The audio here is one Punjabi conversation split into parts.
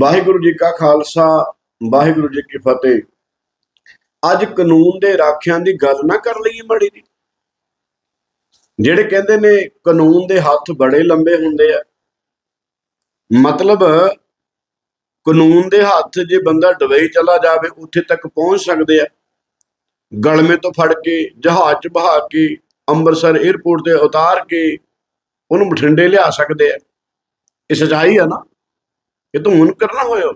ਵਾਹਿਗੁਰੂ ਜੀ ਕਾ ਖਾਲਸਾ, ਵਾਹਿਗੁਰੂ ਜੀ ਕੀ ਫਤਿਹ। ਅੱਜ ਕਾਨੂੰਨ ਦੇ ਰਾਖਿਆਂ ਦੀ ਗੱਲ ਨਾ ਕਰ ਲਈਏ ਮਾੜੀ ਦੀ ਜਿਹੜੇ ਕਹਿੰਦੇ ਨੇ ਕਾਨੂੰਨ ਦੇ ਹੱਥ ਬੜੇ ਲੰਬੇ ਹੁੰਦੇ ਆ। ਮਤਲਬ ਕਾਨੂੰਨ ਦੇ ਹੱਥ ਜੇ ਬੰਦਾ ਡੁਬਈ ਚਲਾ ਜਾਵੇ, ਉੱਥੇ ਤੱਕ ਪਹੁੰਚ ਸਕਦੇ ਆ। ਗਲਮੇ ਤੋਂ ਫੜ ਕੇ, ਜਹਾਜ਼ 'ਚ ਬਹਾ ਕੇ, ਅੰਮ੍ਰਿਤਸਰ 에ਅਰਪੋਰਟ ਤੇ ਉਤਾਰ ਕੇ, ਉਹਨੂੰ ਬਠਿੰਡੇ ਲਿਆ ਸਕਦੇ ਆ। ਇਹ ਸਚਾਈ ਆ ਨਾ। ਇਹ ਤਾਂ ਮੁਨਕਰ ਨਾ ਹੋਇਆ।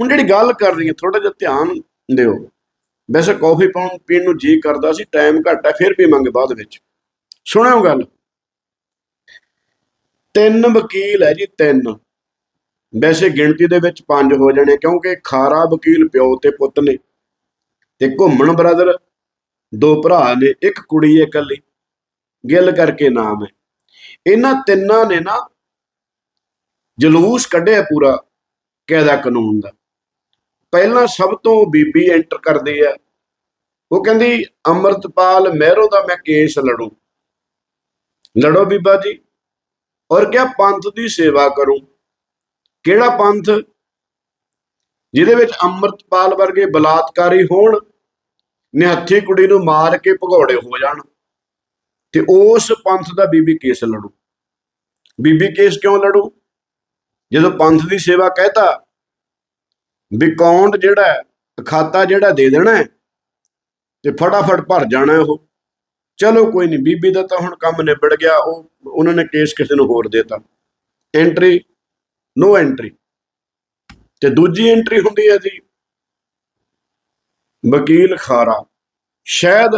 ਹੁਣ ਜਿਹੜੀ ਗੱਲ ਕਰ ਰਹੀ ਹੈ ਥੋੜਾ ਜਿਹਾ ਧਿਆਨ ਦਿਓ। ਵੈਸੇ ਕਾਫੀ ਪਾਉਣ, ਪੀਣ ਨੂੰ ਜੀ ਕਰਦਾ ਸੀ, ਟਾਈਮ ਘੱਟ ਹੈ ਫਿਰ ਪੀਵਾਂਗੇ ਬਾਅਦ ਵਿੱਚ। ਸੁਣਿਓ ਗੱਲ। ਤਿੰਨ ਵਕੀਲ ਹੈ ਜੀ, ਤਿੰਨ। ਵੈਸੇ ਗਿਣਤੀ ਦੇ ਵਿੱਚ ਪੰਜ ਹੋ ਜਾਣੇ, ਕਿਉਂਕਿ ਖਾਰਾ ਵਕੀਲ ਪਿਓ ਤੇ ਪੁੱਤ ਨੇ ਤੇ ਘੁੰਮਣ ਬ੍ਰਦਰ ਦੋ ਭਰਾ ਨੇ, ਇੱਕ ਕੁੜੀ ਹੈ ਇਕੱਲੀ। ਗਿੱਲ ਕਰਕੇ ਨਾਮ ਹੈ। ਇਹਨਾਂ ਤਿੰਨਾਂ ਨੇ ਨਾ ਜਲੂਸ ਕੱਢਿਆ ਪੂਰਾ। ਕਾਇਦਾ ਕਾਨੂੰਨ ਦਾ। ਪਹਿਲਾਂ ਸਭ ਤੋਂ ਬੀਬੀ ਐਂਟਰ ਕਰਦੀ ਹੈ। ਉਹ ਕਹਿੰਦੀ, ਅਮਰਤਪਾਲ ਮਹਿਰੋ ਦਾ ਮੈਂ ਕੇਸ ਲੜੂ। ਲੜੋ ਬੀਬਾ ਜੀ। ਔਰ ਕਿਹਾ ਪੰਥ ਦੀ ਸੇਵਾ ਕਰੂੰ? ਕਿਹੜਾ ਪੰਥ? ਜਿਹਦੇ ਵਿੱਚ ਅਮਰਤਪਾਲ ਵਰਗੇ ਬਲਾਤਕਾਰੀ ਹੋਣ, ਨਿਹੱਥੀ ਕੁੜੀ ਨੂੰ ਮਾਰ ਕੇ ਭਗੌੜੇ ਹੋ ਜਾਣ। ਤੇ ਉਸ ਪੰਥ ਦਾ ਬੀਬੀ ਕੇਸ ਲੜੂ। ਬੀਬੀ ਕੇਸ ਕਿਉਂ ਲੜੂ? ਜਦੋਂ ਪੰਥ ਦੀ ਸੇਵਾ ਕਹਿਤਾ, ਵੀ ਅਕਾਊਂਟ ਜਿਹੜਾ ਖਾਤਾ ਜਿਹੜਾ ਦੇ ਦੇਣਾ ਤੇ ਫਟਾਫਟ ਭਰ ਜਾਣਾ ਉਹ। ਚਲੋ ਕੋਈ ਨਹੀਂ, ਬੀਬੀ ਦਾ ਤਾਂ ਹੁਣ ਕੰਮ ਨਿਬੜ ਗਿਆ, ਉਹ, ਉਹਨਾਂ ਨੇ ਕੇਸ ਕਿਸੇ ਨੂੰ ਹੋਰ ਦੇਤਾ। ਐਂਟਰੀ ਨੋ ਐਂਟਰੀ ਤੇ ਦੂਜੀ ਐਂਟਰੀ ਹੁੰਦੀ ਹੈ ਜੀ, ਵਕੀਲ ਖਾਰਾ। ਸ਼ਾਇਦ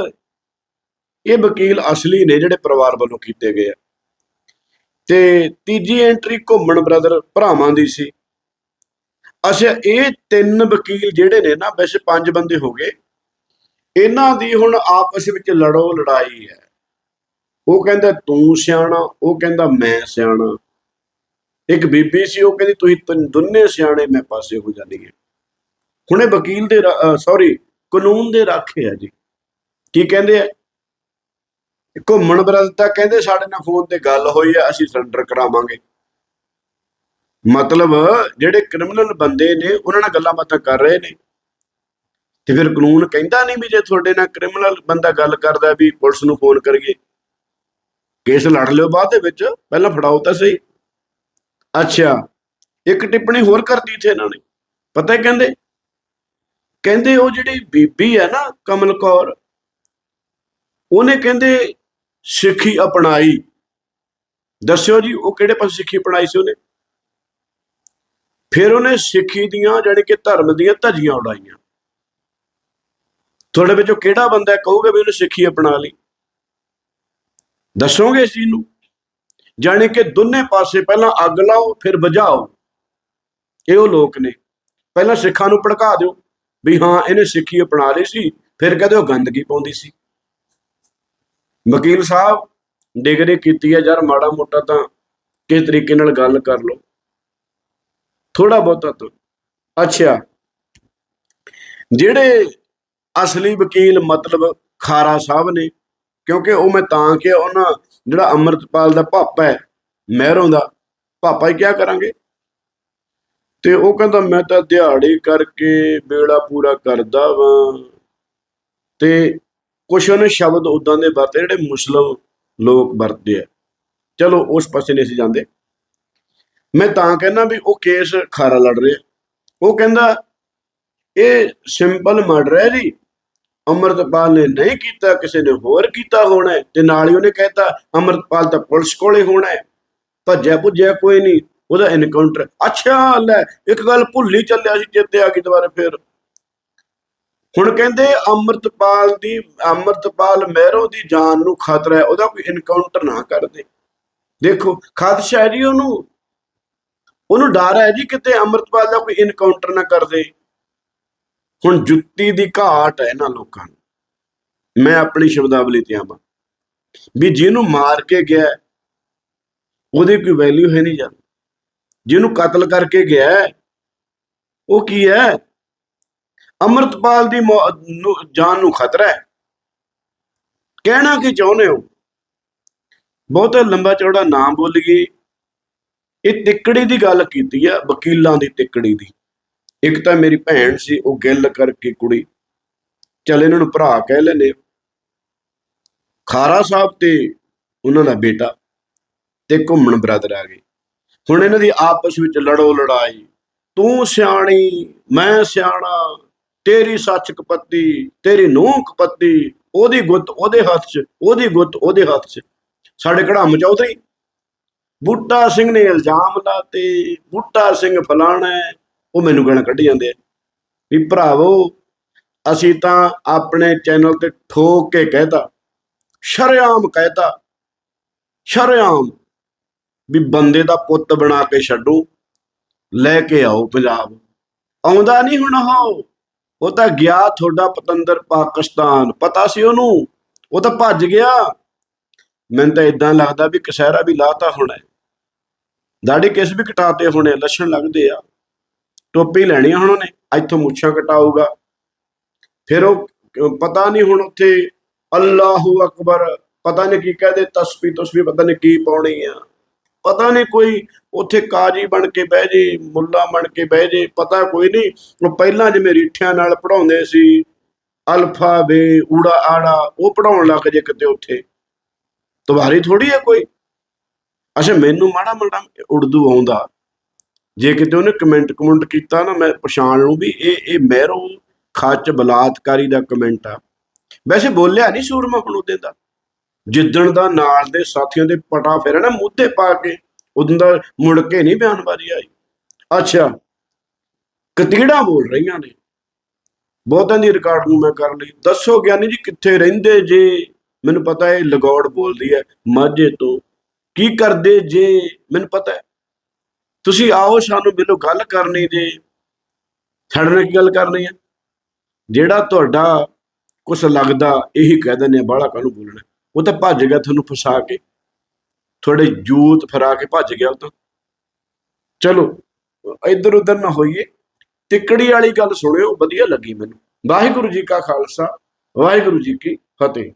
ਇਹ ਵਕੀਲ ਅਸਲੀ ਨੇ ਜਿਹੜੇ ਪਰਿਵਾਰ ਵੱਲੋਂ ਕੀਤੇ ਗਏ ਆ। ਤੇ ਤੀਜੀ ਐਂਟਰੀ ਘੁੰਮਣ ਬ੍ਰਦਰ ਭਰਾਵਾਂ ਦੀ ਸੀ। ਅੱਛਾ, ਇਹ ਤਿੰਨ ਵਕੀਲ ਜਿਹੜੇ ਨੇ ਨਾ, ਵੈਸੇ ਪੰਜ ਬੰਦੇ ਹੋ ਗਏ। ਇਹਨਾਂ ਦੀ ਹੁਣ ਆਪਸ ਵਿੱਚ ਲੜੋ ਲੜਾਈ ਹੈ। ਉਹ ਕਹਿੰਦਾ, ਤੂੰ ਸਿਆਣਾ, ਉਹ ਕਹਿੰਦਾ, ਮੈਂ ਸਿਆਣਾ। ਇੱਕ ਬੀਬੀ ਸੀ, ਉਹ ਕਹਿੰਦੀ, ਤੁਸੀਂ ਤਿੰਨ- ਦੋਨੇ ਸਿਆਣੇ, ਮੈਂ ਪਾਸੇ ਹੋ ਜਾਂਦੀ ਹੈ। ਹੁਣੇ ਵਕੀਲ ਦੇ ਸੌਰੀ ਕਾਨੂੰਨ ਦੇ ਰਾਖੇ ਆ ਜੀ। ਕੀ ਕਹਿੰਦੇ ਆ? ਘੁੰਮਣ ਬਰਦ ਤਾਂ ਕਹਿੰਦੇ ਸਾਡੇ ਨਾਲ ਫੋਨ ਤੇ ਗੱਲ ਹੋਈ ਆ, ਅਸੀਂ ਸਰੈਂਡਰ ਕਰਾਵਾਂਗੇ। ਮਤਲਬ ਜਿਹੜੇ ਕ੍ਰਿਮੀਨਲ ਬੰਦੇ ਨੇ, ਉਹਨਾਂ ਨਾਲ ਗੱਲਾਂ ਬਾਤਾਂ ਕਰ ਰਹੇ ਨੇ। ਤੇ ਫਿਰ ਕਾਨੂੰਨ ਕਹਿੰਦਾ ਨਹੀਂ ਵੀ ਜੇ ਤੁਹਾਡੇ ਨਾਲ ਕ੍ਰਿਮੀਨਲ ਬੰਦਾ ਗੱਲ ਕਰਦਾ ਵੀ ਪੁਲਿਸ ਨੂੰ ਫੋਨ ਕਰੀਏ। ਕੇਸ ਲੜ ਲਿਓ ਬਾਅਦ ਦੇ ਵਿੱਚ, ਪਹਿਲਾਂ ਫੜਾਓ ਤਾਂ ਸਹੀ। ਅੱਛਾ, ਇੱਕ ਟਿੱਪਣੀ ਹੋਰ ਕਰਤੀ ਇੱਥੇ ਇਹਨਾਂ ਨੇ। ਪਤਾ ਹੈ ਕਹਿੰਦੇ? ਕਹਿੰਦੇ ਉਹ ਜਿਹੜੀ ਬੀਬੀ ਹੈ ਨਾ, ਕਮਲ ਕੌਰ, ਉਹਨੇ ਕਹਿੰਦੇ ਸਿੱਖੀ ਅਪਣਾਈ। ਦੱਸਿਓ ਜੀ, ਉਹ ਕਿਹੜੇ ਪਾਸੇ ਸਿੱਖੀ ਅਪਣਾਈ ਸੀ ਉਹਨੇ? ਫਿਰ ਉਹਨੇ ਸਿੱਖੀ ਦੀਆਂ ਜਾਣੀ ਕਿ ਧਰਮ ਦੀਆਂ ਧੱਜੀਆਂ ਉਡਾਈਆਂ। ਤੁਹਾਡੇ ਵਿੱਚੋਂ ਕਿਹੜਾ ਬੰਦਾ ਕਹੂਗਾ ਵੀ ਉਹਨੇ ਸਿੱਖੀ ਅਪਣਾ ਲਈ? ਦੱਸੋਗੇ ਇਸ ਚੀਜ਼ ਨੂੰ? ਜਾਣੀ ਕਿ ਦੋਨੇ ਪਾਸੇ ਪਹਿਲਾਂ ਅੱਗ ਲਾਓ, ਫਿਰ ਬੁਝਾਓ। ਇਹ ਉਹ ਲੋਕ ਨੇ। ਪਹਿਲਾਂ ਸਿੱਖਾਂ ਨੂੰ ਭੜਕਾ ਦਿਓ ਵੀ ਹਾਂ, ਇਹਨੇ ਸਿੱਖੀ ਅਪਣਾ ਲਈ ਸੀ, ਫਿਰ ਕਹਦੇ ਉਹ ਗੰਦਗੀ ਪਾਉਂਦੀ ਸੀ। ਵਕੀਲ ਸਾਹਿਬ, ਡਿਗਰੀ ਕੀਤੀ ਹੈ ਯਾਰ ਮਾੜਾ ਮੋਟਾ ਤਾਂ ਕਿਸ ਤਰੀਕੇ ਨਾਲ ਗੱਲ ਕਰ ਲਓ। ਥੋੜਾ ਬਹੁਤਾ ਤਾਂ। ਅੱਛਾ, ਜਿਹੜੇ ਅਸਲੀ ਵਕੀਲ ਮਤਲਬ ਖਾਰਾ ਸਾਹਿਬ ਨੇ, ਕਿਉਂਕਿ ਉਹ ਮੈਂ ਤਾਂ ਕਿ ਉਹਨਾਂ, ਜਿਹੜਾ ਅਮਰਤਪਾਲ ਦਾ ਪਾਪਾ ਹੈ, ਮਹਿਰੋਂ ਦਾ, ਪਾਪਾ ਹੀ ਕਿਆ ਕਰਾਂਗੇ? ਤੇ ਉਹ ਕਹਿੰਦਾ, ਮੈਂ ਤਾਂ ਦਿਹਾੜੀ ਕਰਕੇ ਬੇੜਾ ਪੂਰਾ ਕਰਦਾ ਵਾਂ। ਤੇ ਕੁਛ ਉਹਨੇ ਸ਼ਬਦ ਉਦਾਂ ਦੇ ਵਰਤੇ ਜਿਹੜੇ ਮੁਸਲਮ ਲੋਕ ਵਰਤਦੇ ਆ। ਚਲੋ, ਉਸ ਪਾਸੇ ਨਹੀਂ ਅਸੀਂ ਜਾਂਦੇ। ਮੈਂ ਤਾਂ ਕਹਿੰਦਾ ਵੀ ਉਹ ਕੇਸ ਖਾਰਾ ਲੜ ਰਿਹਾ। ਉਹ ਕਹਿੰਦਾ, ਇਹ ਸਿੰਪਲ ਮਰਡਰ ਹੈ ਜੀ। ਅਮਰਤਪਾਲ ਨੇ ਨਹੀਂ ਕੀਤਾ, ਕਿਸੇ ਨੇ ਹੋਰ ਕੀਤਾ ਹੋਣਾ ਤੇ ਨਾਲ ਹੀ ਉਹਨੇ ਕਹਿਤਾ, ਅਮਰਤਪਾਲ ਤਾਂ ਪੁਲਿਸ ਕੋਲੇ ਹੋਣਾ ਹੈ। ਭੱਜਿਆ ਭੁੱਜਿਆ ਕੋਈ ਨਹੀਂ, ਉਹਦਾ ਇਨਕਾਊਂਟਰ ਅੱਛਾ, ਲੈ, ਇੱਕ ਗੱਲ ਭੁੱਲ ਹੀ ਚੱਲਿਆ ਸੀ ਚੇਤੇ ਆ ਗਈ ਦੁਬਾਰਾ ਫੇਰ। ਹੁਣ ਕਹਿੰਦੇ ਅੰਮ੍ਰਿਤਪਾਲ ਦੀ, ਅੰਮ੍ਰਿਤਪਾਲ ਮਹਿਰੋ ਦੀ ਜਾਨ ਨੂੰ ਖਤਰਾ ਹੈ, ਉਹਦਾ ਕੋਈ ਇਨਕਾਊਂਟਰ ਨਾ ਕਰਦੇ। ਦੇਖੋ ਖਦਸ਼ਾ ਹੈ ਜੀ ਉਹਨੂੰ ਉਹਨੂੰ ਡਰ ਹੈ ਜੀ ਕਿਤੇ ਅੰਮ੍ਰਿਤਪਾਲ ਦਾ ਕੋਈ ਇਨਕਾਊਂਟਰ ਨਾ ਕਰਦੇ। ਹੁਣ ਜੁੱਤੀ ਦੀ ਘਾਟ ਹੈ ਇਹਨਾਂ ਲੋਕਾਂ ਨੂੰ। ਮੈਂ ਆਪਣੀ ਸ਼ਬਦਾਵਲੀ ਤੇ ਆਵਾਂ। ਵੀ ਜਿਹਨੂੰ ਮਾਰ ਕੇ ਗਿਆ, ਉਹਦੀ ਕੋਈ ਵੈਲਿਊ ਹੈ ਨਹੀਂ ਜਾਂ ਜਿਹਨੂੰ ਕਤਲ ਕਰਕੇ ਗਿਆ, ਉਹ ਕੀ ਹੈ? ਅਮਰਤਪਾਲ ਦੀ ਮੌ- ਨੂੰ- ਜਾਨ ਨੂੰ ਖਤਰਾ ਹੈ। ਕਹਿਣਾ ਕੀ ਚਾਹੁੰਦੇ ਹੋ? ਬਹੁਤਾ ਲੰਬਾ ਚੌੜਾ ਨਾਮ ਬੋਲੀਏ ਇਹ ਤਿੱਕੜੀ ਦੀ ਗੱਲ ਕੀਤੀ ਆ, ਵਕੀਲਾਂ ਦੀ ਤਿੱਕੜੀ ਦੀ। ਇੱਕ ਤਾਂ ਮੇਰੀ ਭੈਣ ਸੀ, ਉਹ ਗਿੱਲ ਕਰਕੇ ਕੁੜੀ। ਚੱਲ ਇਹਨਾਂ ਨੂੰ ਭਰਾ ਕਹਿ ਲੈਨੇ ਖਾਰਾ ਸਾਹਿਬ ਤੇ ਉਹਨਾਂ ਦਾ ਬੇਟਾ ਤੇ ਘੁੰਮਣ ਬਰਾਦਰ ਆ ਗਏ। ਹੁਣ ਇਹਨਾਂ ਦੀ ਆਪਸ ਵਿੱਚ ਲੜੋ ਲੜਾਈ ਤੂੰ ਸਿਆਣੀ, ਮੈਂ ਸਿਆਣਾ ਤੇਰੀ ਸੱਚ ਕਪੱਤੀ, ਤੇਰੀ ਨੂੰਹ ਕਪੱਤੀ, ਉਹਦੀ ਗੁੱਤ ਉਹਦੇ ਹੱਥ 'ਚ, ਉਹਦੀ ਗੁੱਤ ਉਹਦੇ ਹੱਥ 'ਚ। ਸਾਡੇ ਕੜਾਮ ਚੌਧਰੀ, ਬੂਟਾ ਸਿੰਘ ਨੇ ਇਲਜ਼ਾਮ ਲਾਤੇ, ਬੂਟਾ ਸਿੰਘ ਫਲਾਣਾ ਉਹ ਮੈਨੂੰ ਗਾਲਾਂ ਕੱਢ ਜਾਂਦੇ ਆ। ਵੀ ਭਰਾਵੋ, ਅਸੀਂ ਤਾਂ ਆਪਣੇ ਚੈਨਲ ਤੇ ਠੋਕ ਕੇ ਕਹਿਤਾ, ਸ਼ਰੇਆਮ ਕਹਿਤਾ, ਸ਼ਰੇਆਮ, ਵੀ ਬੰਦੇ ਦਾ ਪੁੱਤ ਬਣਾ ਕੇ ਛੱਡੋ, ਲੈ ਕੇ ਆਓ ਪੰਜਾਬ। ਆਉਂਦਾ ਨਹੀਂ ਹੁਣ ਉਹ। ਉਹ ਤਾਂ ਗਿਆ ਤੁਹਾਡਾ ਪਤੰਦਰ ਪਾਕਿਸਤਾਨ। ਪਤਾ ਸੀ ਉਹਨੂੰ? ਉਹ ਤਾਂ ਭੱਜ ਗਿਆ। ਮੈਨੂੰ ਤਾਂ ਇਦਾਂ ਲੱਗਦਾ ਵੀ ਕਸਹਿਰਾ ਵੀ ਲਾਤਾ ਹੋਣਾ ਦਾੜੀ ਕਿਸ ਵੀ ਕਟਾਤੇ ਹੋਣੇ ਲੱਛਣ ਲੱਗਦੇ ਆ। ਟੋਪੀ ਲੈਣੀ ਆ ਹੁਣ ਉਹਨੇ, ਇੱਥੋਂ ਮੁੱਛਾਂ ਕਟਾਊਗਾ। ਫਿਰ ਉਹ, ਪਤਾ ਨਹੀਂ ਹੁਣ ਉੱਥੇ, ਅੱਲਾਹੂ ਅਕਬਰ, ਪਤਾ ਨਹੀਂ ਕੀ ਕਹਦੇ ਤਸਬੀ ਤਸਬੀ ਪਤਾ ਨਹੀਂ ਕੀ ਪਾਉਣੀ ਆ। ਪਤਾ ਨਹੀਂ ਕੋਈ ਉੱਥੇ ਕਾਜੀ ਬਣ ਕੇ ਬਹਿ ਜੇ, ਮੁੱਲਾ ਬਣ ਕੇ ਬਹਿ ਜੇ, ਪਤਾ ਕੋਈ ਨਹੀਂ। ਉਹ ਪਹਿਲਾਂ ਜਿਵੇਂ ਰੀਠਿਆਂ ਨਾਲ ਪੜਾਉਂਦੇ ਸੀ, ਅਲਫਾ, ਬੇ, ਊੜਾ, ਆੜਾ, ਉਹ ਪੜਾਉਣ ਲੱਗ ਜੇ ਕਿਤੇ ਉੱਥੇ। ਤੁਹਾਰੀ ਥੋੜੀ ਹੈ ਕੋਈ? ਅੱਛਾ, ਮੈਨੂੰ ਮਾੜਾ ਮਾੜਾ ਉਰਦੂ ਆਉਂਦਾ। ਜੇ ਕਿਤੇ ਉਹਨੇ ਕਮੈਂਟ ਕਮੈਂਟ ਕੀਤਾ ਨਾ, ਮੈਂ ਪਛਾਣ ਲੂੰ ਵੀ ਇਹ ਇਹ ਮਹਿਰੋਂ ਖੱਚ ਬਲਾਤਕਾਰੀ ਦਾ ਕਮੈਂਟ ਆ। ਵੈਸੇ ਬੋਲਿਆ ਨਹੀਂ ਸੂਰਮਾ ਹੁਣ ਉਹਦੇ ਦਾ। ਜਿੱਦਣ ਦਾ ਨਾਲ ਦੇ ਸਾਥੀਆਂ ਦੇ ਪਟਾ ਫੇਰਿਆ ਨਾ ਮੁੱਦੇ ਪਾ ਕੇ, ਉਦੋਂ ਦਾ ਮੁੜ ਕੇ ਨਹੀਂ ਬਿਆਨਬਾਜ਼ੀ ਆਈ। ਅੱਛਾ, ਕਤੀੜਾ ਬੋਲ ਰਹੀਆਂ ਨੇ। ਬਹੁਤਾਂ ਦੀ ਰਿਕਾਰਡ ਨੂੰ ਮੈਂ ਕਰ ਲਈ। ਦੱਸੋ ਗਿਆਨੀ ਜੀ, ਕਿੱਥੇ ਰਹਿੰਦੇ ਜੇ? ਮੈਨੂੰ ਪਤਾ ਹੈ ਲਗੌੜ ਬੋਲਦੀ ਹੈ, ਮਾਝੇ ਤੋਂ। ਕੀ ਕਰਦੇ ਜੇ? ਮੈਨੂੰ ਪਤਾ ਹੈ। ਤੁਸੀਂ ਆਓ, ਸਾਨੂੰ ਮਿਲੋ, ਗੱਲ ਕਰਨੀ ਜੇ। ਸਾਡੇ ਨਾਲ ਕੀ ਗੱਲ ਕਰਨੀ ਹੈ? ਜਿਹੜਾ ਤੁਹਾਡਾ ਕੁਛ ਲੱਗਦਾ, ਇਹੀ ਕਹਿ ਦਿੰਦੇ ਆ ਬਾਹਲਾ ਕਾਹਨੂੰ ਬੋਲਣਾ। ਉਹ ਤਾਂ ਭੱਜ ਗਿਆ ਤੁਹਾਨੂੰ ਫਸਾ ਕੇ। ਤੁਹਾਡੇ ਜੂਤ ਫਰਾ ਕੇ ਭੱਜ ਗਿਆ ਉਹ ਤਾਂ। ਚਲੋ, ਇੱਧਰ ਉੱਧਰ ਨਾ ਹੋਈਏ। ਤਿੱਕੜੀ ਵਾਲੀ ਗੱਲ ਸੁਣਿਓ, ਵਧੀਆ ਲੱਗੀ ਮੈਨੂੰ। ਵਾਹਿਗੁਰੂ ਜੀ ਕਾ ਖਾਲਸਾ, ਵਾਹਿਗੁਰੂ ਜੀ ਕੀ ਫਤਿਹ।